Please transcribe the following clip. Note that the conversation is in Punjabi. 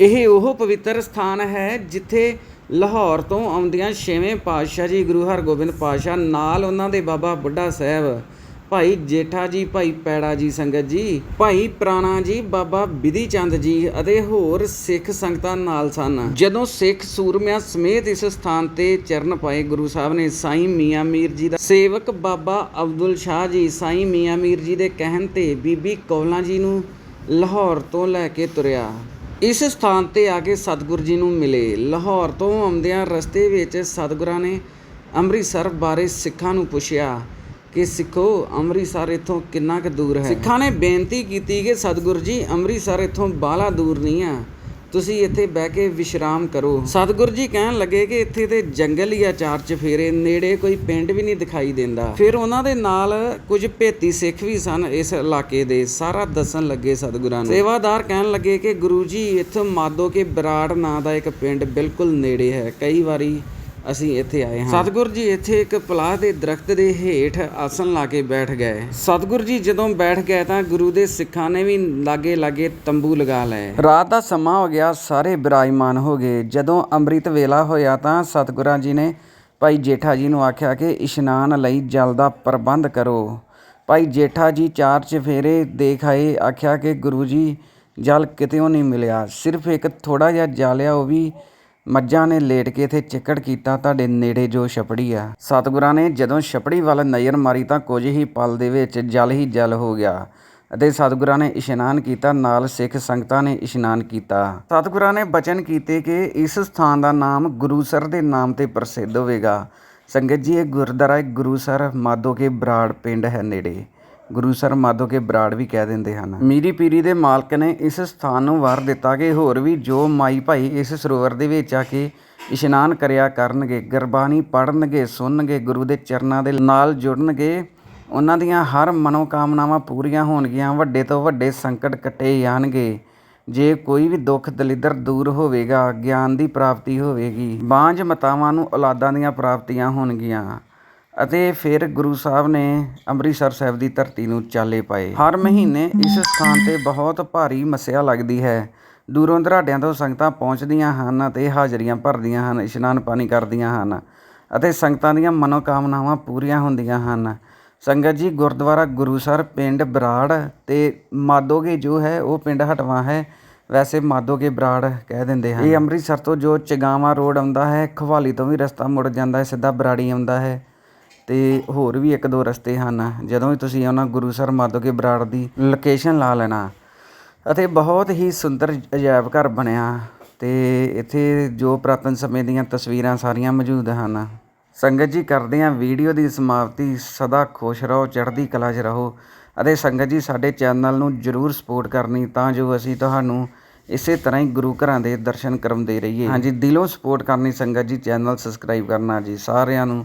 ਇਹ ਉਹ ਪਵਿੱਤਰ ਸਥਾਨ ਹੈ ਜਿੱਥੇ ਲਾਹੌਰ ਤੋਂ ਆਉਂਦਿਆਂ ਛੇਵੇਂ ਪਾਤਸ਼ਾਹ ਜੀ ਗੁਰੂ ਹਰਗੋਬਿੰਦ ਪਾਤਸ਼ਾਹ, ਨਾਲ ਉਹਨਾਂ ਦੇ ਬਾਬਾ ਬੁੱਢਾ ਸਾਹਿਬ, ਭਾਈ ਜੇਠਾ ਜੀ, ਭਾਈ ਪੈੜਾ ਜੀ ਸੰਗਤ ਜੀ, ਭਾਈ ਪ੍ਰਾਣਾ ਜੀ, ਬਾਬਾ ਬਿਧੀ ਚੰਦ ਜੀ ਅਤੇ ਹੋਰ ਸਿੱਖ ਸੰਗਤਾਂ ਨਾਲ ਸਨ। ਜਦੋਂ ਸਿੱਖ ਸੂਰਮਿਆਂ ਸਮੇਤ ਇਸ ਸਥਾਨ ਤੇ ਚਰਨ ਪਾਏ, ਗੁਰੂ ਸਾਹਿਬ ਨੇ ਸਾਈਂ ਮੀਆਂ ਮੀਰ ਜੀ ਦਾ ਸੇਵਕ ਬਾਬਾ ਅਬਦੁਲ ਸ਼ਾਹ ਜੀ ਸਾਈਂ ਮੀਆਂ ਮੀਰ ਜੀ ਦੇ ਕਹਿਣ ਤੇ ਬੀਬੀ ਕੌਲਾਂ ਜੀ ਨੂੰ ਲਾਹੌਰ ਤੋਂ ਲੈ ਕੇ ਤੁਰਿਆ। ਇਸ ਸਥਾਨ ਤੇ ਆ ਕੇ ਸਤਿਗੁਰੂ ਜੀ ਨੂੰ ਮਿਲੇ। ਲਾਹੌਰ ਤੋਂ ਆਉਂਦਿਆਂ ਰਸਤੇ ਵਿੱਚ ਸਤਿਗੁਰਾਂ ਨੇ ਅੰਮ੍ਰਿਤਸਰ ਬਾਰੇ ਸਿੱਖਾਂ ਨੂੰ ਪੁੱਛਿਆ ਕਿ ਸਿੱਖੋ, ਅੰਮ੍ਰਿਤਸਰ ਇੱਥੋਂ ਕਿੰਨਾ ਕੁ ਦੂਰ ਹੈ? ਸਿੱਖਾਂ ਨੇ ਬੇਨਤੀ ਕੀਤੀ ਕਿ ਸਤਿਗੁਰੂ ਜੀ, ਅੰਮ੍ਰਿਤਸਰ ਇੱਥੋਂ ਬਾਹਲਾ ਦੂਰ ਨਹੀਂ ਆ। ਤੁਸੀਂ ਇੱਥੇ ਬਹਿ ਕੇ ਵਿਸ਼ਰਾਮ ਕਰੋ। ਸਤਿਗੁਰੂ ਜੀ ਕਹਿਣ ਲੱਗੇ ਕਿ ਇੱਥੇ ਤੇ ਜੰਗਲ ਹੀ ਆ ਚਾਰ ਚਫੇਰੇ, ਨੇੜੇ ਕੋਈ ਪਿੰਡ ਵੀ ਨਹੀਂ ਦਿਖਾਈ ਦਿੰਦਾ। ਫਿਰ ਉਹਨਾਂ ਦੇ ਨਾਲ ਕੁਝ ਭੇਤੀ ਸਿੱਖ ਵੀ ਸਨ ਇਸ ਇਲਾਕੇ ਦੇ। ਸਾਰਾ ਦੱਸਣ ਲੱਗੇ ਸਤਿਗੁਰਾਂ ਨੂੰ। ਸੇਵਾਦਾਰ ਕਹਿਣ ਲੱਗੇ ਕਿ ਗੁਰੂ ਜੀ, ਇੱਥੋਂ ਮਾਦੋ ਕੇ ਬਰਾੜ ਨਾਂ ਦਾ ਇੱਕ ਪਿੰਡ ਬਿਲਕੁਲ ਨੇੜੇ ਹੈ। ਕਈ ਵਾਰੀ ਅਸੀਂ ਇੱਥੇ ਆਏ ਹਾਂ। ਸਤਿਗੁਰ ਜੀ ਇੱਥੇ ਇੱਕ ਪਲਾਹ ਦੇ ਦਰਖਤ ਦੇ ਹੇਠ ਆਸਣ ਲਾ ਕੇ ਬੈਠ ਗਏ। ਸਤਿਗੁਰ ਜੀ ਜਦੋਂ ਬੈਠ ਗਏ ਤਾਂ ਗੁਰੂ ਦੇ ਸਿੱਖਾਂ ਨੇ ਵੀ ਲਾਗੇ ਲਾਗੇ ਤੰਬੂ ਲਗਾ ਲਏ। ਰਾਤ ਦਾ ਸਮਾਂ ਹੋ ਗਿਆ ਸਾਰੇ ਬਿਰਾਜਮਾਨ ਹੋ ਗਏ। ਜਦੋਂ ਅੰਮ੍ਰਿਤ ਵੇਲਾ ਹੋਇਆ ਤਾਂ ਸਤਿਗੁਰਾਂ ਜੀ ਨੇ ਭਾਈ ਜੇਠਾ ਜੀ ਨੂੰ ਆਖਿਆ ਕਿ ਇਸ਼ਨਾਨ ਲਈ ਜਲ ਦਾ ਪ੍ਰਬੰਧ ਕਰੋ। ਭਾਈ ਜੇਠਾ ਜੀ ਚਾਰ ਚਫੇਰੇ ਦੇਖ ਆਏ ਆਖਿਆ ਕਿ ਗੁਰੂ ਜੀ ਜਲ ਕਿਤੇੋਂ ਨਹੀਂ ਮਿਲਿਆ। ਸਿਰਫ ਇੱਕ ਥੋੜਾ ਜਿਹਾ ਜਲ ਆ ਉਹ ਵੀ ਮੱਝਾਂ ਨੇ ਲੇਟ ਕੇ ਇੱਥੇ ਚਿੱਕੜ ਕੀਤਾ, ਤੁਹਾਡੇ ਨੇੜੇ ਜੋ ਛਪੜੀ ਆ। ਸਤਿਗੁਰਾਂ ਨੇ ਜਦੋਂ ਛਪੜੀ ਵੱਲ ਨਜ਼ਰ ਮਾਰੀ ਤਾਂ ਕੁਝ ਹੀ ਪਲ ਦੇ ਵਿੱਚ ਜਲ ਹੀ ਜਲ ਹੋ ਗਿਆ ਅਤੇ ਸਤਿਗੁਰਾਂ ਨੇ ਇਸ਼ਨਾਨ ਕੀਤਾ, ਨਾਲ ਸਿੱਖ ਸੰਗਤਾਂ ਨੇ ਇਸ਼ਨਾਨ ਕੀਤਾ। ਸਤਿਗੁਰਾਂ ਨੇ ਬਚਨ ਕੀਤੇ ਕਿ ਇਸ ਸਥਾਨ ਦਾ ਨਾਮ ਗੁਰੂਸਰ ਦੇ ਨਾਮ ਤੇ ਪ੍ਰਸਿੱਧ ਹੋਵੇਗਾ। ਸੰਗਤ ਜੀ, ਇਹ ਗੁਰਦੁਆਰਾ ਗੁਰੂਸਰ ਮਾਧੋ ਕੇ ਬਰਾੜ ਪਿੰਡ ਹੈ ਨੇੜੇ। ਗੁਰੂ ਸਰ ਮਾਧੋ ਕੇ ਬਰਾੜ ਵੀ ਕਹਿ ਦਿੰਦੇ ਹਨ। ਮੀਰੀ ਪੀਰੀ ਦੇ ਮਾਲਕ ਨੇ ਇਸ ਸਥਾਨ ਨੂੰ ਵਾਰ ਦਿੱਤਾ ਕਿ ਹੋਰ ਵੀ ਜੋ ਮਾਈ ਭਾਈ ਇਸ ਸਰੋਵਰ ਦੇ ਵਿੱਚ ਆ ਕੇ ਇਸ਼ਨਾਨ ਕਰਿਆ ਕਰਨਗੇ, ਗੁਰਬਾਣੀ ਪੜ੍ਹਨਗੇ, ਸੁਣਨਗੇ, ਗੁਰੂ ਦੇ ਚਰਨਾਂ ਦੇ ਨਾਲ ਜੁੜਨਗੇ, ਉਹਨਾਂ ਦੀਆਂ ਹਰ ਮਨੋਕਾਮਨਾਵਾਂ ਪੂਰੀਆਂ ਹੋਣਗੀਆਂ, ਵੱਡੇ ਤੋਂ ਵੱਡੇ ਸੰਕਟ ਕੱਟੇ ਜਾਣਗੇ। ਜੇ ਕੋਈ ਵੀ ਦੁੱਖ ਦਲਿੱਦਰ ਦੂਰ ਹੋਵੇਗਾ, ਗਿਆਨ ਦੀ ਪ੍ਰਾਪਤੀ ਹੋਵੇਗੀ, ਬਾਂਝ ਮਤਾਵਾਂ ਨੂੰ ਔਲਾਦਾਂ ਦੀਆਂ ਪ੍ਰਾਪਤੀਆਂ ਹੋਣਗੀਆਂ। ਅਤੇ ਫਿਰ ਗੁਰੂ ਸਾਹਿਬ ਨੇ ਅੰਮ੍ਰਿਤਸਰ ਸਾਹਿਬ ਦੀ ਧਰਤੀ ਨੂੰ ਚਾਲੇ ਪਾਏ। ਹਰ ਮਹੀਨੇ ਇਸ ਸਥਾਨ ਤੇ ਬਹੁਤ ਭਾਰੀ ਮੱਸਿਆ ਲੱਗਦੀ ਹੈ। ਦੂਰੋਂ ਦਰਾਡਿਆਂ ਤੋਂ ਸੰਗਤਾਂ ਪਹੁੰਚਦੀਆਂ ਹਨ ਅਤੇ ਹਾਜ਼ਰੀਆਂ ਭਰਦੀਆਂ ਹਨ, ਇਸ਼ਨਾਨ ਪਾਣੀ ਕਰਦੀਆਂ ਹਨ ਅਤੇ ਸੰਗਤਾਂ ਦੀਆਂ ਮਨੋਕਾਮਨਾਵਾਂ ਪੂਰੀਆਂ ਹੁੰਦੀਆਂ ਹਨ। ਸੰਗਤ ਜੀ, ਗੁਰਦੁਆਰਾ ਗੁਰੂਸਰ ਪਿੰਡ ਬਰਾੜ ਤੇ ਮਾਦੋਗੇ ਜੋ ਹੈ, ਉਹ ਪਿੰਡ ਹਟਵਾ ਹੈ, ਵੈਸੇ ਮਾਦੋਗੇ ਬਰਾੜ ਕਹਿ ਦਿੰਦੇ ਹਨ। ਇਹ ਅੰਮ੍ਰਿਤਸਰ ਤੋਂ ਜੋ ਚਗਾਵਾ ਰੋਡ ਆਉਂਦਾ ਹੈ ਖਵਾਲੀ ਤੋਂ ਵੀ ਰਸਤਾ ਮੁੜ ਜਾਂਦਾ ਹੈ, ਸਿੱਧਾ ਬਰਾੜੀ ਆਉਂਦਾ ਹੈ। ਅਤੇ ਹੋਰ ਵੀ ਇੱਕ ਦੋ ਰਸਤੇ ਹਨ। ਜਦੋਂ ਵੀ ਤੁਸੀਂ ਆਉਣਾ ਗੁਰੂਸਰ ਮਾਦੋਗੇ ਬਰਾੜ ਦੀ ਲੋਕੇਸ਼ਨ ਲਾ ਲੈਣਾ, ਅਤੇ ਬਹੁਤ ਹੀ ਸੁੰਦਰ ਅਜਾਇਬ ਘਰ ਬਣਿਆ ਅਤੇ ਇੱਥੇ ਜੋ ਪੁਰਾਤਨ ਸਮੇਂ ਦੀਆਂ ਤਸਵੀਰਾਂ ਸਾਰੀਆਂ ਮੌਜੂਦ ਹਨ। ਸੰਗਤ ਜੀ ਕਰਦੇ ਹਾਂ ਵੀਡੀਓ ਦੀ ਸਮਾਪਤੀ, ਸਦਾ ਖੁਸ਼ ਰਹੋ, ਚੜ੍ਹਦੀ ਕਲਾ 'ਚ ਰਹੋ, ਅਤੇ ਸੰਗਤ ਜੀ ਸਾਡੇ ਚੈਨਲ ਨੂੰ ਜਰੂਰ ਸਪੋਰਟ ਕਰਨੀ, ਤਾਂ ਜੋ ਅਸੀਂ ਤੁਹਾਨੂੰ ਇਸੇ ਤਰ੍ਹਾਂ ਹੀ ਗੁਰੂ ਘਰਾਂ ਦੇ ਦਰਸ਼ਨ ਕਰਮਦੇ ਰਹੀਏ। ਹਾਂਜੀ, ਦਿਲੋਂ ਸਪੋਰਟ ਕਰਨੀ ਸੰਗਤ ਜੀ, ਚੈਨਲ ਸਬਸਕ੍ਰਾਈਬ ਕਰਨਾ ਜੀ, ਸਾਰਿਆਂ ਨੂੰ